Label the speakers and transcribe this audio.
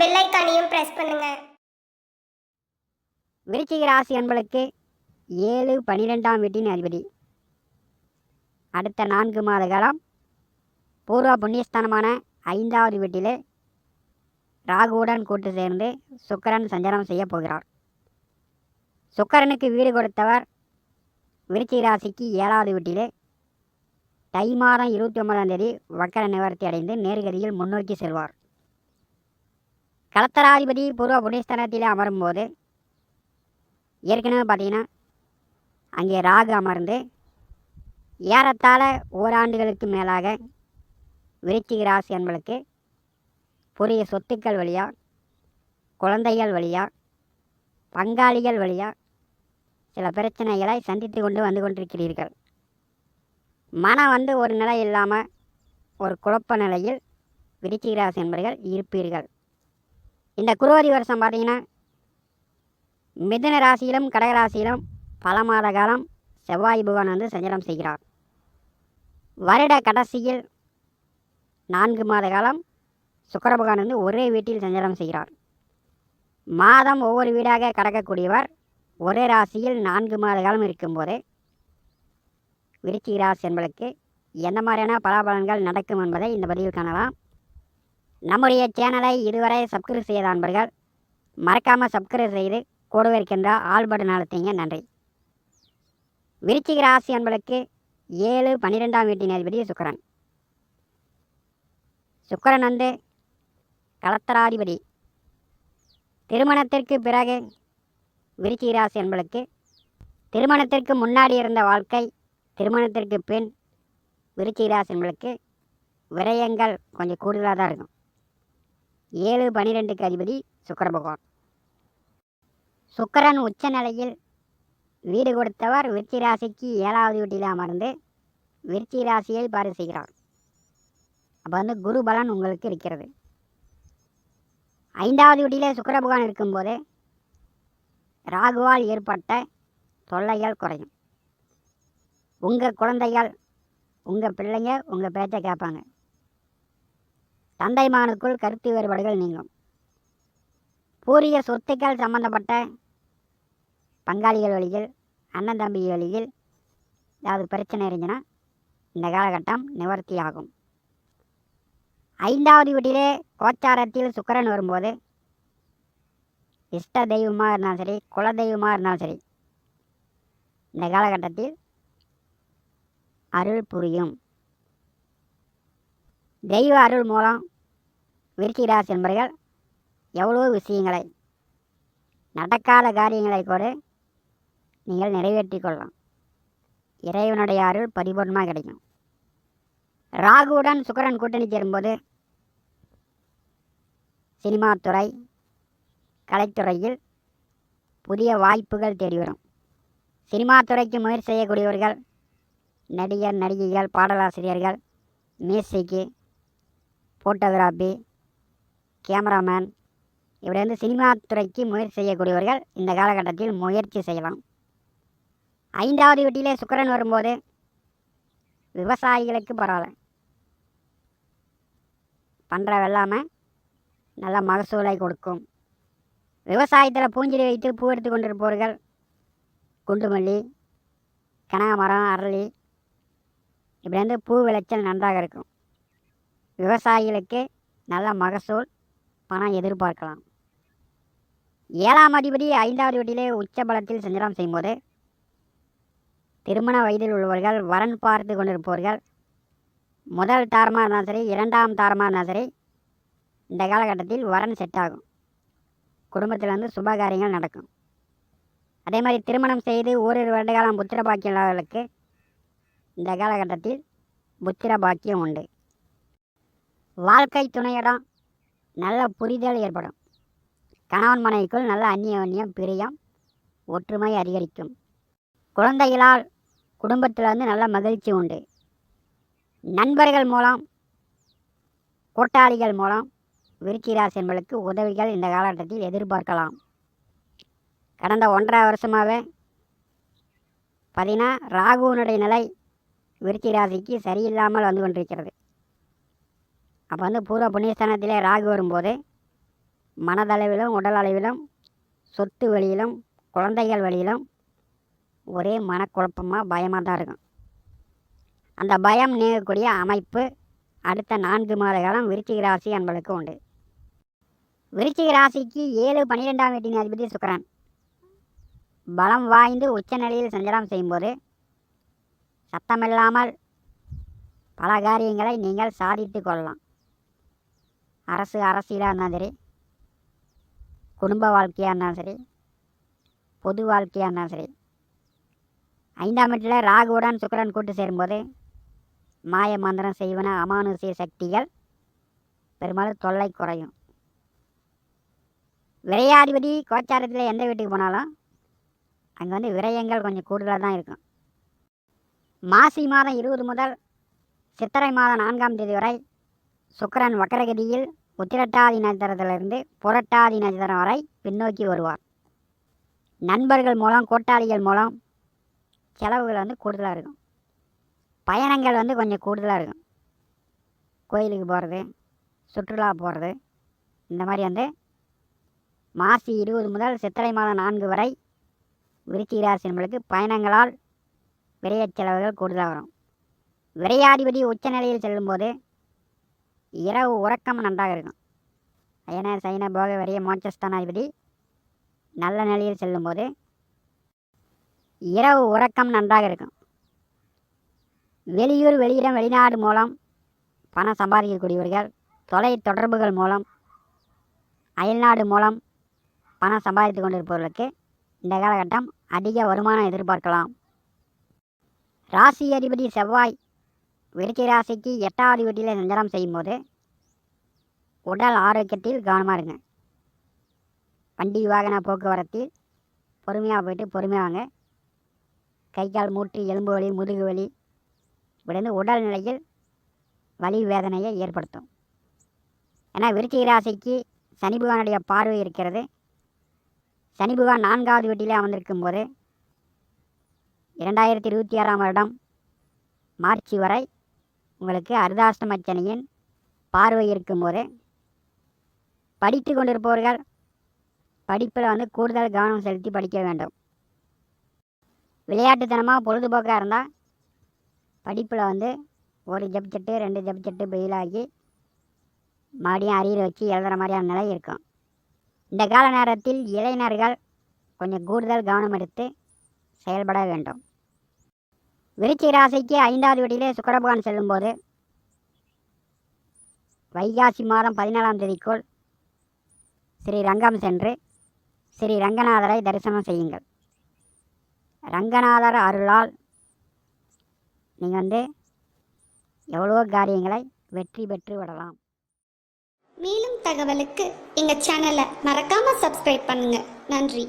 Speaker 1: Bell ஐக்கானையும் press பண்ணுங்க.
Speaker 2: விருச்சிக ராசி அன்பளுக்கு ஏழு பன்னிரெண்டாம் வீட்டின் அதிபதி. அடுத்த நான்கு மாத காலம் பூர்வ புண்ணியஸ்தானமான ஐந்தாவது வீட்டிலே ராகுவுடன் கூட்டு சேர்ந்து சுக்கரன் சஞ்சாரம் செய்ய போகிறார். சுக்கரனுக்கு வீடு கொடுத்தவர் விருச்சிக ராசிக்கு ஏழாவது வீட்டிலே தை மாதம் இருபத்தி ஒன்பதாம் தேதி வக்கர நிவர்த்தி அடைந்து நேர்கதியில் முன்னோக்கி செல்வார். கலத்தராதிபதி பூர்வ புண்ணியஸ்தானத்திலே அமரும்போது ஏற்கனவே பார்த்தீங்கன்னா அங்கே ராகு அமர்ந்து ஏறத்தாழ ஓராண்டுகளுக்கு மேலாக விருச்சிக ராசி என்பளுக்கு புதிய சொத்துக்கள் வழியாக குழந்தைகள் வழியாக பங்காளிகள் வழியாக சில பிரச்சனைகளை சந்தித்து கொண்டு வந்து கொண்டிருக்கிறீர்கள். மனம் வந்து ஒரு நிலை இல்லாமல் ஒரு குழப்ப நிலையில் விருச்சிக ராசி என்பர்கள் இருப்பீர்கள். இந்த குரோதி வருஷம் பார்த்தீங்கன்னா மிதுன ராசியிலும் கடகராசியிலும் பல மாத காலம் செவ்வாய் புகான் வந்து சஞ்சலம் செய்கிறார். வருட கடைசியில் நான்கு மாத காலம் சுக்கர பகவான் வந்து ஒரே வீட்டில் சஞ்சலம் செய்கிறார். மாதம் ஒவ்வொரு வீடாக கடக்கக்கூடியவர் ஒரே ராசியில் நான்கு மாத காலம் இருக்கும்போது விருச்சிக ராசி என்பதற்கு எந்த மாதிரியான பலாபலன்கள் நடக்கும் என்பதை இந்த பதிவில் காணலாம். நம்முடைய சேனலை இதுவரை சப்ஸ்கிரைப் செய்த அன்பர்கள் மறக்காமல் சப்ஸ்கிரைப் செய்து கூடவே இருக்கின்ற ஆல்பர்ட் நடத்தீங்க நன்றி. விருச்சிக ராசி அன்பர்களுக்கு ஏழு பன்னிரெண்டாம் வீட்டின் அதிபதி சுக்கரன். சுக்கரன் வந்து கலத்தராதிபதி திருமணத்திற்கு பிறகு விருச்சிக ராசி என்பதற்கு திருமணத்திற்கு முன்னாடி இருந்த வாழ்க்கை திருமணத்திற்கு பின் விருச்சிக ராசி என்பதற்கு விரயங்கள் கொஞ்சம் கூடுதலாக தான் இருக்கும். ஏழு பனிரெண்டுக்கு அதிபதி சுக்கர பகவான். சுக்கரன் உச்ச நிலையில் வீடு கொடுத்தவர் விருச்சி ராசிக்கு ஏழாவது வீட்டில் அமர்ந்து விருச்சி ராசியை பாரு செய்கிறார். அப்போ வந்து குரு பலன் உங்களுக்கு இருக்கிறது. ஐந்தாவது வீட்டிலே சுக்கர பகவான் இருக்கும்போது ராகுவால் ஏற்பட்ட தொல்லைகள் குறையும். உங்கள் குழந்தைகள் உங்கள் பிள்ளைங்க உங்கள் பேச்சை கேட்பாங்க. தந்தை மகனுக்குள் கருத்து வேறுபாடுகள் நீங்கும். பூரிய சொத்துக்கள் சம்பந்தப்பட்ட பங்காளிகள் வழியில் அண்ணன் தம்பி வழியில் ஏதாவது பிரச்சனை இருந்துச்சுன்னா இந்த காலகட்டம் நிவர்த்தி ஆகும் ஐந்தாவது வீட்டிலே கோச்சாரத்தில் சுக்கரன் வரும்போது இஷ்ட தெய்வமாக இருந்தாலும் சரி குல தெய்வமாக இருந்தாலும் சரி இந்த காலகட்டத்தில் அருள் புரியும். தெய்வ அருள் மூலம் விருச்சிகராசி என்பர்கள் எவ்வளோ விஷயங்களை நடக்காத காரியங்களை கூட நீங்கள் நிறைவேற்றி கொள்ளலாம். இறைவனுடைய அருள் பரிபூர்ணமாக கிடைக்கும். ராகுவுடன் சுக்கரன் கூட்டணி சேரும்போது சினிமா துறை கலைத்துறையில் புதிய வாய்ப்புகள் தேடி வரும் சினிமா துறைக்கு முயற்சி செய்யக்கூடியவர்கள் நடிகர் நடிகைகள் பாடலாசிரியர்கள் மியூசிக்கு ஃபோட்டோகிராஃபி கேமராமேன் இப்படி வந்து சினிமா துறைக்கு முயற்சி செய்யக்கூடியவர்கள் இந்த காலகட்டத்தில் முயற்சி செய்யலாம். ஐந்தாவது வீட்டிலே சுக்கரன் வரும்போது விவசாயிகளுக்கு பரவாயில்ல. பண்ணுற வெள்ளாமல் நல்ல மகசூலை கொடுக்கும். விவசாயத்தில் பூஞ்செடி வைத்து பூ எடுத்து கொண்டிருப்பவர்கள் குண்டுமல்லி கனகாமரம் அரளி இப்படி வந்து பூ விளைச்சல் நன்றாக இருக்கும். விவசாயிகளுக்கு நல்ல மகசூல் பணம் எதிர்பார்க்கலாம். ஏழாம் அதிபதி ஐந்தாவது வீட்டிலே உச்ச பலத்தில் சஞ்சாரம் செய்யும்போது திருமண வயதில் உள்ளவர்கள் வரன் பார்த்து கொண்டிருப்பவர்கள் முதல் தாரமாக இருந்தாலும் சரி இரண்டாம் தாரமாக இருந்தாலும் சரி இந்த காலகட்டத்தில் வரன் செட் ஆகும். குடும்பத்தில் வந்து சுப காரியங்கள் நடக்கும். அதே மாதிரி திருமணம் செய்து ஓரிரு வருடகாலம் புத்திர பாக்கியம் இல்லாதவர்களுக்கு இந்த காலகட்டத்தில் புத்திர பாக்கியம் உண்டு. வாழ்க்கை துணையிடம் நல்ல புரிதல் ஏற்படும். கணவன் மனைவிக்குள் நல்ல அந்நியோன்யம் பிரியம் ஒற்றுமை அதிகரிக்கும். குழந்தைகளால் குடும்பத்தில் வந்து நல்ல மகிழ்ச்சி உண்டு. நண்பர்கள் மூலம் கூட்டாளிகள் மூலம் விருச்சிராசி என்பளுக்கு உதவிகள் இந்த காலகட்டத்தில் எதிர்பார்க்கலாம். கடந்த ஒன்றரை வருஷமாகவே பார்த்தீங்கன்னா ராகுவனுடைய நிலை விருச்சிக ராசிக்கு சரியில்லாமல் வந்து கொண்டிருக்கிறது. அப்போ வந்து பூர்வ புண்ணியஸ்தானத்திலே ராகு வரும்போது மனதளவிலும் உடல் அளவிலும் சொத்து வழியிலும் குழந்தைகள் வழியிலும் ஒரே மனக்குழப்பமாக பயமாக தான் இருக்கும். அந்த பயம் நீங்கக்கூடிய அமைப்பு அடுத்த நான்கு மாத காலம் விருச்சிக ராசி என்பதற்கு உண்டு. விருச்சிக ராசிக்கு ஏழு பன்னிரெண்டாம் வீட்டின் அதிபதி சுக்கரன். பலம் வாய்ந்து உச்ச நிலையில் சஞ்சாரம் செய்யும்போது சத்தமில்லாமல் பல காரியங்களை நீங்கள் சாதித்து கொள்ளலாம். அரசு அரசியலாக இருந்தாலும் சரி குடும்ப வாழ்க்கையாக இருந்தாலும் சரி பொது வாழ்க்கையாக இருந்தாலும் சரி ஐந்தாம் வீட்டில் ராகுவுடன் சுக்கரன் கூட்டு சேரும்போது மாய மந்திரம் செய்வன அமானுஷ்ய சக்திகள் பெரும்பாலும் தொல்லை குறையும். விரையாதிபதி கோச்சாரத்தில் எந்த வீட்டுக்கு போனாலும் அங்கே வந்து விரயங்கள் கொஞ்சம் கூடுதலாக தான் இருக்கும். மாசி மாதம் இருபது முதல் சித்திரை மாதம் நான்காம் தேதி வரை சுக்கரன் வக்கரகதியில் உத்திரட்டாதி நட்சத்திரத்திலிருந்து புரட்டாதி நட்சத்திரம் வரை பின்னோக்கி வருவார். நண்பர்கள் மூலம் கூட்டாளிகள் மூலம் செலவுகள் வந்து கூடுதலாக இருக்கும். பயணங்கள் வந்து கொஞ்சம் கூடுதலாக இருக்கும். கோயிலுக்கு போகிறது சுற்றுலா போகிறது இந்த மாதிரி வந்து மாசி இருபது முதல் சித்திரை மாதம் நான்கு வரை விருச்சிக ராசி நம்மளுக்கு பயணங்களால் விரைய செலவுகள் கூடுதலாக வரும். விரையாதிபதி உச்சநிலையில் செல்லும்போது இரவு உறக்கம் நன்றாக இருக்கும். அயன சைன போக வரிய மோட்சஸ்தானாதிபதி நல்ல நிலையில் செல்லும்போது இரவு உறக்கம் நன்றாக இருக்கும். வெளியூர் வெளியிடம் வெளிநாடு மூலம் பணம் சம்பாதிக்கக்கூடியவர்கள் தொலை தொடர்புகள் மூலம் அயல்நாடு மூலம் பணம் சம்பாதித்து கொண்டிருப்பவர்களுக்கு இந்த காலகட்டம் அதிக வருமானம் எதிர்பார்க்கலாம். ராசி அதிபதி செவ்வாய் விருச்சிக ராசிக்கு எட்டாவது வீட்டில் சஞ்சாரம் செய்யும்போது உடல் ஆரோக்கியத்தில் கவனமாக இருங்க. வண்டி வாகன போக்குவரத்தில் பொறுமையாக போயிட்டு பொறுமையாக வாங்க. கை கால் மூட்டு எலும்பு வலி முதுகு வலி இப்படிந்து உடல் நிலையில் வலி வேதனையை ஏற்படுத்தும். ஏன்னா விருச்சிக ராசிக்கு சனி பகவானுடைய பார்வை இருக்கிறது. சனி பகவான் நான்காவது வீட்டிலே அமர்ந்திருக்கும் போது இரண்டாயிரத்தி இருபத்தி ஆறாம் வருடம் மார்ச் வரை உங்களுக்கு அர்தாஷ்டமச்சனையின் பார்வை பார்வை இருக்கும்போது படித்து கொண்டிருப்பவர்கள் படிப்பில் வந்து கூடுதல் கவனம் செலுத்தி படிக்க வேண்டும். விளையாட்டுத்தனமாக பொழுதுபோக்காக இருந்தால் படிப்பில் வந்து ஒரு ஜப்ஜெட்டு ரெண்டு ஜப்ஜெட்டு பெயிலாகி மறுபடியும் அரியர் வச்சு எழுதுகிற மாதிரியான நிலை இருக்கும். இந்த கால நேரத்தில் இளைஞர்கள் கொஞ்சம் கூடுதல் கவனம் எடுத்து செயல்பட வேண்டும். விருச்சிக ராசிக்கு ஐந்தாவது வீட்டிலே சுக்கரபகவான் செல்லும்போது வைகாசி மாதம் பதினேழாம் தேதிக்குள் ஸ்ரீ ரங்கம் சென்று ஸ்ரீ ரங்கநாதரை தரிசனம் செய்யுங்கள். ரங்கநாதர் அருளால் நீங்கள் வந்து எவ்வளவோ காரியங்களை வெற்றி பெற்று விடலாம்.
Speaker 3: மேலும் தகவலுக்கு எங்கள் சேனலை மறக்காமல் சப்ஸ்கிரைப் பண்ணுங்கள் நன்றி.